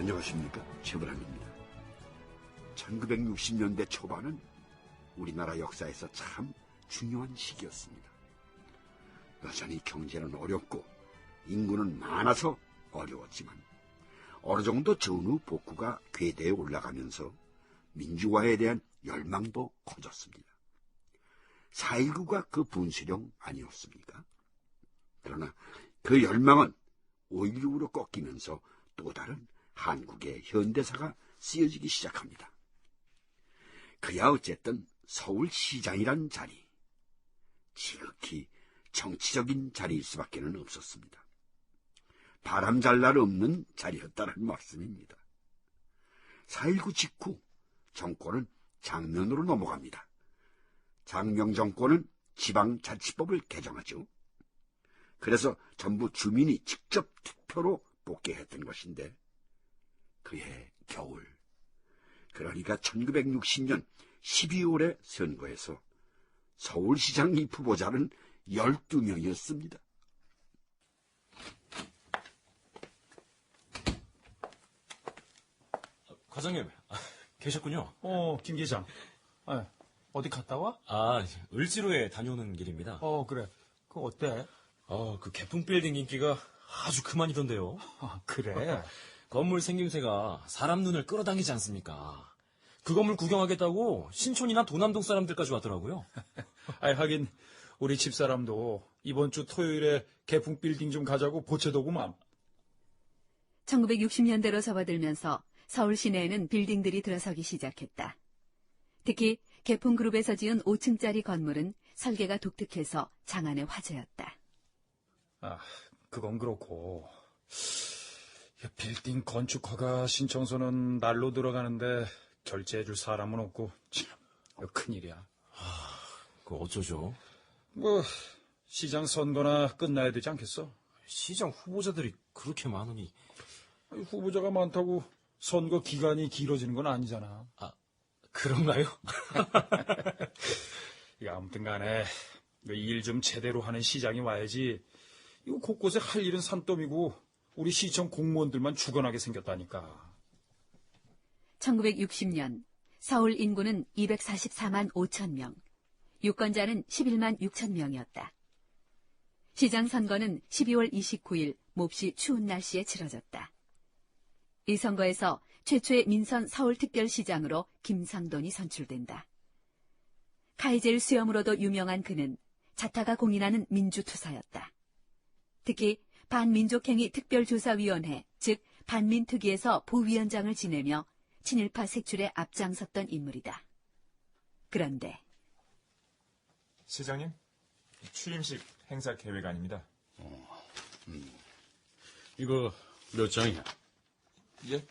안녕하십니까 최불암입니다. 1960년대 초반은 우리나라 역사에서 참 중요한 시기였습니다. 여전히 경제는 어렵고 인구는 많아서 어려웠지만 어느 정도 전후 복구가 궤대에 올라가면서 민주화에 대한 열망도 커졌습니다. 4.19가 그 분수령 아니었습니까? 그러나 그 열망은 5.16으로 꺾이면서 또 다른 한국의 현대사가 쓰여지기 시작합니다. 그야 어쨌든 서울시장이란 자리, 지극히 정치적인 자리일 수밖에는 없었습니다. 바람잘 날 없는 자리였다는 말씀입니다. 4.19 직후 정권은 장면으로 넘어갑니다. 장명 정권은 지방자치법을 개정하죠. 그래서 전부 주민이 직접 투표로 복귀했던 것인데 그해 겨울 그러니까 1960년 12월의 선거에서 서울시장 입 후보자는 12명이었습니다. 과장님, 아, 계셨군요. 어, 김 기장. 아, 어디 갔다 와? 아, 을지로에 다녀오는 길입니다. 어, 그래. 그 어때? 어, 그 개풍 빌딩 인기가 아주 그만이던데요. 아, 그래. 건물 생김새가 사람 눈을 끌어당기지 않습니까? 그 건물 구경하겠다고 신촌이나 도남동 사람들까지 왔더라고요. 아, 하긴 우리 집사람도 이번 주 토요일에 개풍 빌딩 좀 가자고 보채더구만. 1960년대로 접어들면서 서울 시내에는 빌딩들이 들어서기 시작했다. 특히 개풍그룹에서 지은 5층짜리 건물은 설계가 독특해서 장안의 화제였다. 아, 그건 그렇고. 이 빌딩 건축 허가 신청서는 날로 들어가는데 결제해줄 사람은 없고 참 큰일이야. 그 어쩌죠? 뭐 시장 선거나 끝나야 되지 않겠어? 시장 후보자들이 그렇게 많으니 아니, 후보자가 많다고 선거 기간이 길어지는 건 아니잖아. 그런가요? 이거 아무튼 간에 일 좀 제대로 하는 시장이 와야지. 이거 곳곳에 할 일은 산더미고 우리 시청 공무원들만 죽어나게 생겼다니까. 1960년 서울 인구는 244만 5천 명, 유권자는 11만 6천 명이었다. 시장 선거는 12월 29일 몹시 추운 날씨에 치러졌다. 이 선거에서 최초의 민선 서울특별시장으로 김상돈이 선출된다. 카이젤 수염으로도 유명한 그는 자타가 공인하는 민주투사였다. 특히 반민족행위 특별조사위원회, 즉 반민특위에서 부위원장을 지내며 친일파 색출에 앞장섰던 인물이다. 그런데 시장님, 취임식 행사 계획 아닙니다. 이거 몇 장이야? 예?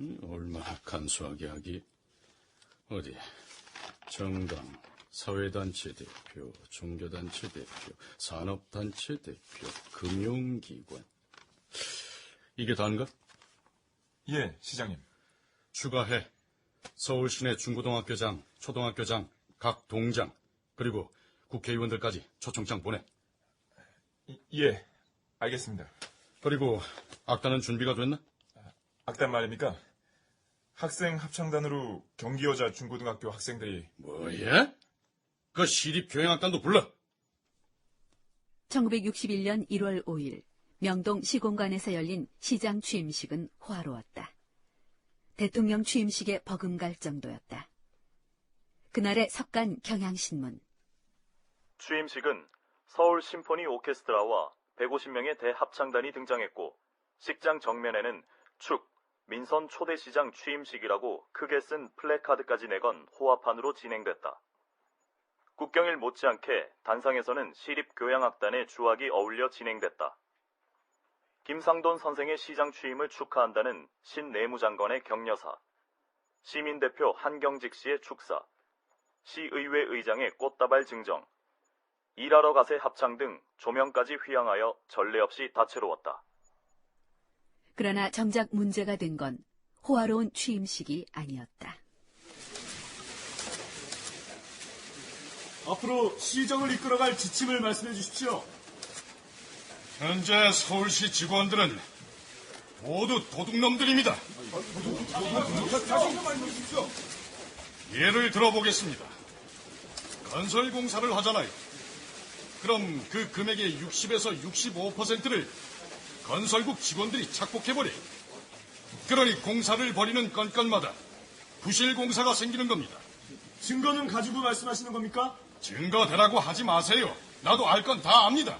음, 얼마나 간소하게 하기. 어디, 정당, 사회단체 대표, 종교단체 대표, 산업단체 대표, 금융기관. 이게 단가? 예, 시장님. 추가해. 서울 시내 중고등학교장, 초등학교장, 각 동장, 그리고 국회의원들까지 초청장 보내. 이- 예, 알겠습니다. 그리고 악단은 준비가 됐나? 악단 말입니까? 학생 합창단으로 경기여자 중고등학교 학생들이 뭐야? 그 시립 교향악단도 불러. 1961년 1월 5일 명동 시공관에서 열린 시장 취임식은 호화로웠다. 대통령 취임식에 버금갈 정도였다. 그날의 석간 경향신문 취임식은 서울 심포니 오케스트라와 150명의 대합창단이 등장했고 식장 정면에는 축, 민선 초대시장 취임식이라고 크게 쓴 플래카드까지 내건 호화판으로 진행됐다. 국경일 못지않게 단상에서는 시립교향악단의 주악이 어울려 진행됐다. 김상돈 선생의 시장 취임을 축하한다는 신 내무장관의 격려사, 시민대표 한경직 씨의 축사, 시의회 의장의 꽃다발 증정, 일하러 가세 합창 등 조명까지 휘황하여 전례 없이 다채로웠다. 그러나 정작 문제가 된 건 호화로운 취임식이 아니었다. 앞으로 시정을 이끌어갈 지침을 말씀해 주십시오. 현재 서울시 직원들은 모두 도둑놈들입니다. 예를 들어보겠습니다. 건설 공사를 하잖아요. 그럼 그 금액의 60에서 65%를 건설국 직원들이 착복해버려. 그러니 공사를 벌이는 건건마다 부실 공사가 생기는 겁니다. 증거는 가지고 말씀하시는 겁니까? 증거 대라고 하지 마세요. 나도 알 건 다 압니다.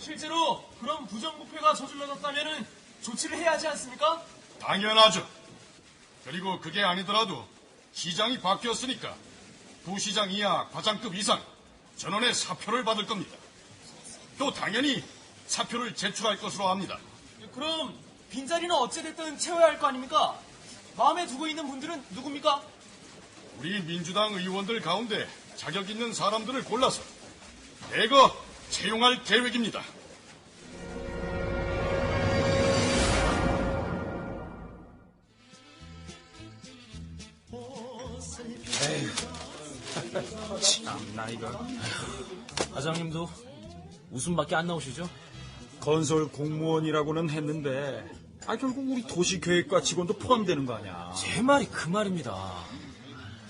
실제로 그런 부정부패가 저질러졌다면 조치를 해야 하지 않습니까? 당연하죠. 그리고 그게 아니더라도 시장이 바뀌었으니까 부시장 이하 과장급 이상 전원의 사표를 받을 겁니다. 또 당연히 사표를 제출할 것으로 합니다. 그럼 빈자리는 어찌됐든 채워야 할 거 아닙니까? 마음에 두고 있는 분들은 누굽니까? 우리 민주당 의원들 가운데 자격 있는 사람들을 골라서 대거 채용할 계획입니다. 참나 이거. 과장님도 웃음밖에 안 나오시죠? 건설 공무원이라고는 했는데 아 결국 우리 도시계획과 직원도 포함되는 거 아니야. 제 말이 그 말입니다.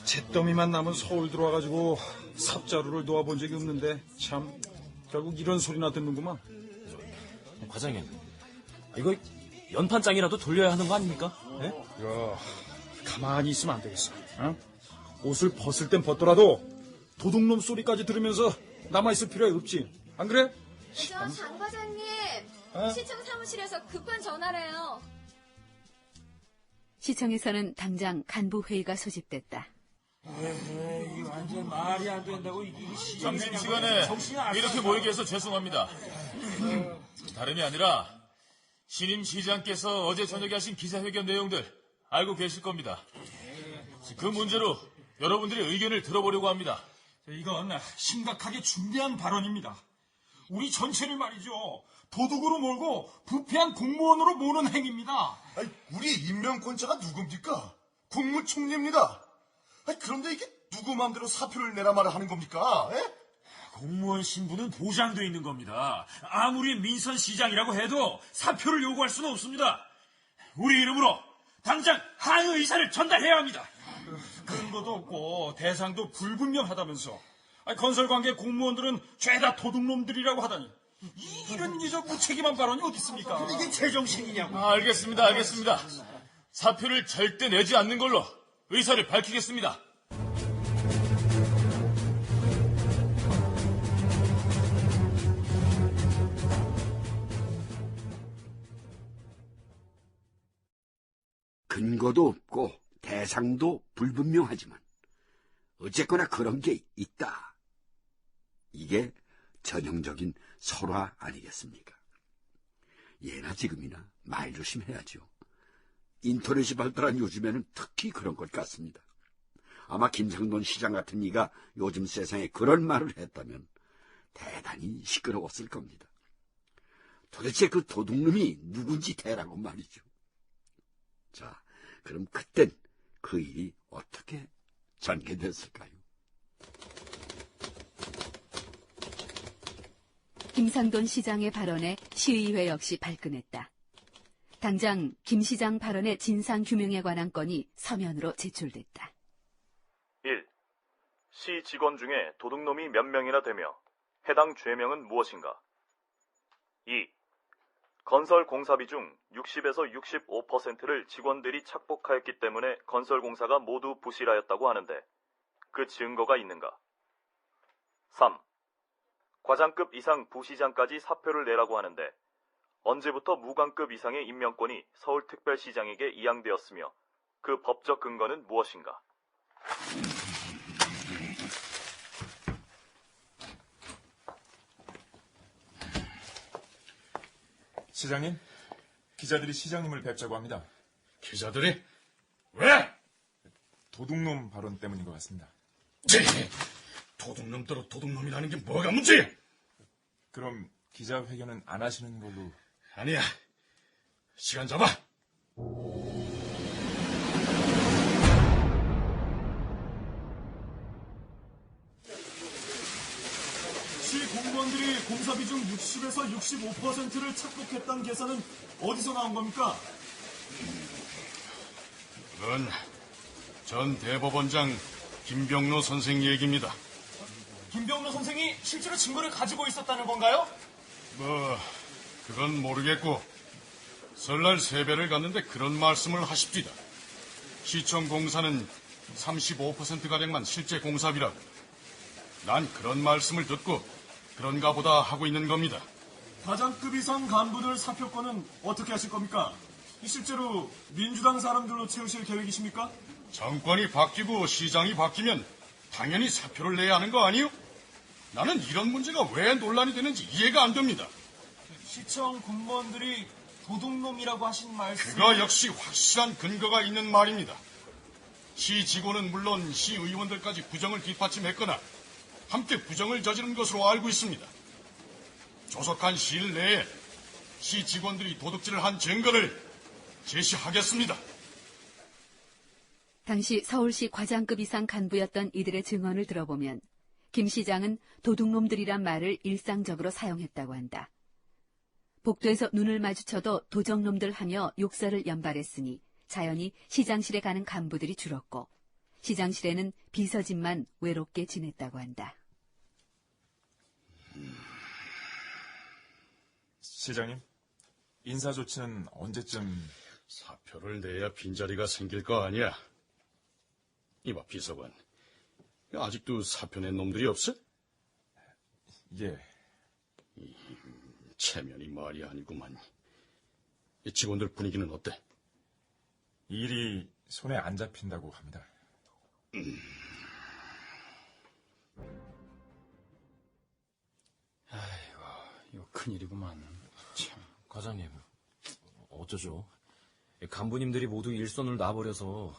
잿더미만 남은 서울 들어와가지고 삽자루를 놓아본 적이 없는데 참 결국 이런 소리나 듣는구만. 과장님, 이거 연판장이라도 돌려야 하는 거 아닙니까? 예? 야, 가만히 있으면 안 되겠어. 어? 옷을 벗을 땐 벗더라도 도둑놈 소리까지 들으면서 남아있을 필요 없지. 안 그래? 저 장 과장님 어? 시청 사무실에서 급한 전화래요. 시청에서는 당장 간부 회의가 소집됐다. 점심시간에 이렇게 모이게 해서 죄송합니다. 다름이 아니라 신임 시장께서 어제 저녁에 하신 기자회견 내용들 알고 계실 겁니다. 그 문제로 여러분들의 의견을 들어보려고 합니다. 이건 심각하게 준비한 발언입니다. 우리 전체를 말이죠. 도둑으로 몰고 부패한 공무원으로 모는 행위입니다. 우리 임명권자가 누굽니까? 국무총리입니다. 아니, 그런데 이게 누구 마음대로 사표를 내라 말을 하는 겁니까? 예? 공무원 신분은 보장돼 있는 겁니다. 아무리 민선 시장이라고 해도 사표를 요구할 수는 없습니다. 우리 이름으로 당장 항의 의사를 전달해야 합니다. 근거도 없고 대상도 불분명하다면서 아니, 건설관계 공무원들은 죄다 도둑놈들이라고 하다니 이- 이런 이저 무책임한 발언이 어디 있습니까? 이게 제정신이냐고. 아, 알겠습니다, 알겠습니다. 사표를 절대 내지 않는 걸로 의사를 밝히겠습니다. 근거도 없고 대상도 불분명하지만 어쨌거나 그런 게 있다. 이게 전형적인 설화 아니겠습니까? 예나 지금이나 말 조심해야죠. 인터넷이 발달한 요즘에는 특히 그런 것 같습니다. 아마 김상돈 시장 같은 이가 요즘 세상에 그런 말을 했다면 대단히 시끄러웠을 겁니다. 도대체 그 도둑놈이 누군지 대라고 말이죠. 자, 그럼 그땐 그 일이 어떻게 전개됐을까요? 김상돈 시장의 발언에 시의회 역시 발끈했다. 당장 김 시장 발언의 진상 규명에 관한 건이 서면으로 제출됐다. 1. 시 직원 중에 도둑놈이 몇 명이나 되며 해당 죄명은 무엇인가? 2. 건설 공사비 중 60에서 65%를 직원들이 착복하였기 때문에 건설 공사가 모두 부실하였다고 하는데 그 증거가 있는가? 3. 과장급 이상 부시장까지 사표를 내라고 하는데 언제부터 무관급 이상의 임명권이 서울특별시장에게 이양되었으며 그 법적 근거는 무엇인가? 시장님, 기자들이 시장님을 뵙자고 합니다. 기자들이 왜? 도둑놈 발언 때문인 것 같습니다. 제 도둑놈대로 도둑놈이라는 게 뭐가 문제야? 그럼 기자회견은 안 하시는 걸로 아니야. 시간 잡아. 시 공무원들이 공사비 중 60에서 65%를 착복했다는 계산은 어디서 나온 겁니까? 그건 전 대법원장 김병로 선생 얘기입니다. 김병로 선생이 실제로 증거를 가지고 있었다는 건가요? 뭐 그건 모르겠고 설날 세배를 갔는데 그런 말씀을 하십디다. 시청 공사는 35%가량만 실제 공사비라고. 난 그런 말씀을 듣고 그런가 보다 하고 있는 겁니다. 과장급 이상 간부들 사표권은 어떻게 하실 겁니까? 실제로 민주당 사람들로 채우실 계획이십니까? 정권이 바뀌고 시장이 바뀌면 당연히 사표를 내야 하는 거 아니요? 나는 이런 문제가 왜 논란이 되는지 이해가 안 됩니다. 시청 공무원들이 도둑놈이라고 하신 말씀... 그거 역시 확실한 근거가 있는 말입니다. 시 직원은 물론 시 의원들까지 부정을 뒷받침했거나 함께 부정을 저지른 것으로 알고 있습니다. 조속한 시일 내에 시 직원들이 도둑질을 한 증거를 제시하겠습니다. 당시 서울시 과장급 이상 간부였던 이들의 증언을 들어보면 김 시장은 도둑놈들이란 말을 일상적으로 사용했다고 한다. 복도에서 눈을 마주쳐도 도적놈들 하며 욕설을 연발했으니 자연히 시장실에 가는 간부들이 줄었고 시장실에는 비서진만 외롭게 지냈다고 한다. 시장님, 인사 조치는 언제쯤... 사표를 내야 빈자리가 생길 거 아니야. 이봐, 비서관. 아직도 사표 낸 놈들이 없어? 예, 체면이 말이 아니구만. 이 직원들 분위기는 어때? 일이 손에 안 잡힌다고 합니다. 이거 큰일이구만. 참. 과장님, 어쩌죠? 간부님들이 모두 일선을 놔버려서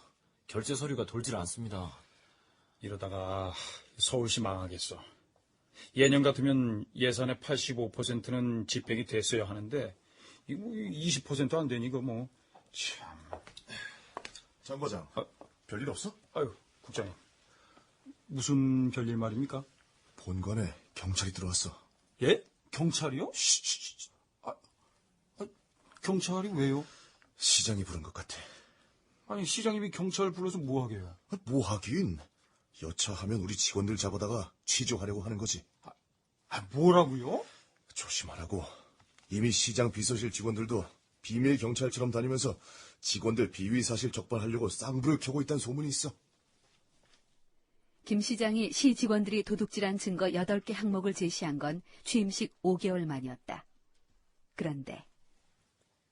결제 서류가 돌질 않습니다. 이러다가 서울시 망하겠어. 예년 같으면 예산의 85%는 집행이 됐어야 하는데 이거 20%안 되니 이거 뭐 참. 장 과장, 별일 없어? 아유, 국장님. 무슨 별일 말입니까? 본관에 경찰이 들어왔어. 예? 경찰이요? 아, 아, 경찰이 왜요? 시장이 부른 것 같아. 아니 시장님이 경찰 불러서 뭐 하게요? 아, 뭐 하긴. 여차하면 우리 직원들 잡아다가 취조하려고 하는 거지. 아, 뭐라고요? 조심하라고. 이미 시장 비서실 직원들도 비밀 경찰처럼 다니면서 직원들 비위 사실 적발하려고 쌍불을 켜고 있다는 소문이 있어. 김 시장이 시 직원들이 도둑질한 증거 8개 항목을 제시한 건 취임식 5개월 만이었다. 그런데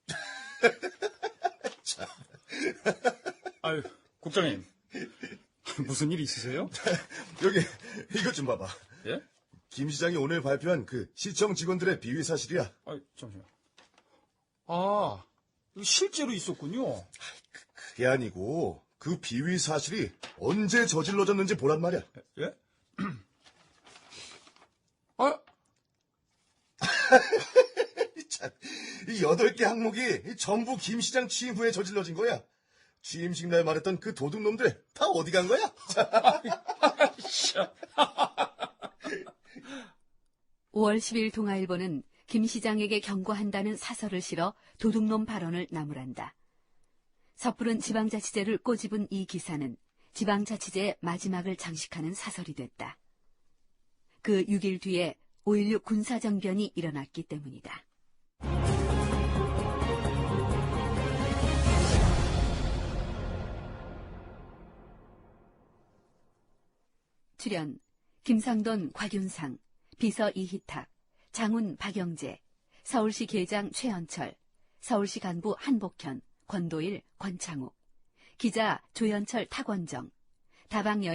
아유, 국장님. 무슨 일 있으세요? 여기 이것 좀 봐봐. 예? 김 시장이 오늘 발표한 그 시청 직원들의 비위 사실이야. 아, 잠시만. 아, 실제로 있었군요. 그게 아니고 그 비위 사실이 언제 저질러졌는지 보란 말이야. 예? 아, 참, 이 여덟 개 항목이 전부 김 시장 취임 후에 저질러진 거야. 취임식 날 말했던 그 도둑놈들 다 어디 간 거야? 5월 10일 동아일보는 김 시장에게 경고한다는 사설을 실어 도둑놈 발언을 나무란다. 섣부른 지방자치제를 꼬집은 이 기사는 지방자치제의 마지막을 장식하는 사설이 됐다. 그 6일 뒤에 5.16 군사정변이 일어났기 때문이다. 출연 김상돈 곽윤상, 비서 이희탁, 장훈 박영재, 서울시 계장 최현철, 서울시 간부 한복현, 권도일, 권창욱, 기자 조현철 탁원정, 다방 여